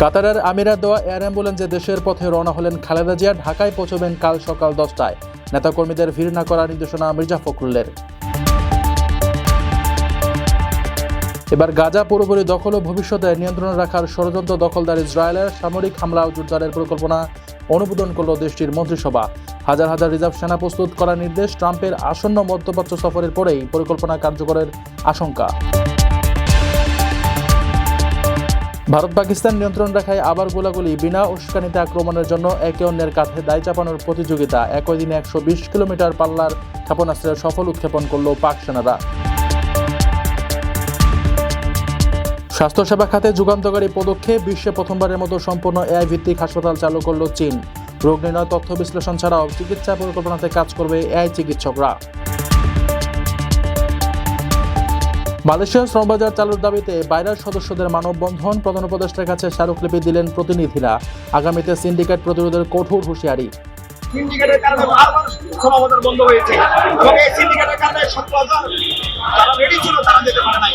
কাতারের আমিরাত দেওয়া এয়ার অ্যাম্বুলেন্সে দেশের পথে রওনা হলেন খালেদা জিয়া, ঢাকায় পৌঁছবেন কাল সকাল দশটায়। নেতাকর্মীদের ভিড় না করার নির্দেশনা মির্জা ফখরুলের। এবার গাজা পুরোপুরি দখল ও ভবিষ্যতে নিয়ন্ত্রণে রাখার ষড়যন্ত্র দখলদার ইসরায়েলের সামরিক হামলা ও জোরদারের পরিকল্পনা অনুমোদন করল দেশটির মন্ত্রিসভা। হাজার হাজার রিজার্ভ সেনা প্রস্তুত করার নির্দেশ, ট্রাম্পের আসন্ন মধ্যপ্রাচ্য সফরের পরেই পরিকল্পনা কার্যকরের আশঙ্কা। ভারত পাকিস্তান নিয়ন্ত্রণ রেখায় আবার গোলাগুলি বিনা উস্কানিতে আক্রমণের জন্য একে অন্যের কাঁধে দায় চাপানোর প্রতিযোগিতা। একই দিনে একশো বিশ কিলোমিটার পাল্লার ক্ষেপণাস্ত্রের সফল উৎক্ষেপণ করল পাক সেনারা। স্বাস্থ্যসেবা খাতে যুগান্তকারী পদক্ষেপ বিশ্বে প্রথমবারের মতো সম্পূর্ণ এআই ভিত্তিক হাসপাতাল চালু করল চীন। রোগ নির্ণয় তথ্য বিশ্লেষণ ছাড়াও চিকিৎসা পরিকল্পনাতে কাজ করবে এআই চিকিৎসকরা। মালয়েশিয়ার শ্রমবাজার চালুর দাবিতে বাইরের সদস্যদের মানববন্ধন প্রধান উপদেষ্টার কাছে স্মারকলিপি দিলেন প্রতিনিধিরা। আগামীতে সিন্ডিকেট প্রতিরোধের কঠোর হুঁশিয়ারি। সিন্ডিকেটের কারণে বারবার সমাবেশ বন্ধ হয়েছে। এবং এই সিন্ডিকেটের কারণে সত্তর হাজার যারা রেডি ছিল তারা যেতে পারে নাই।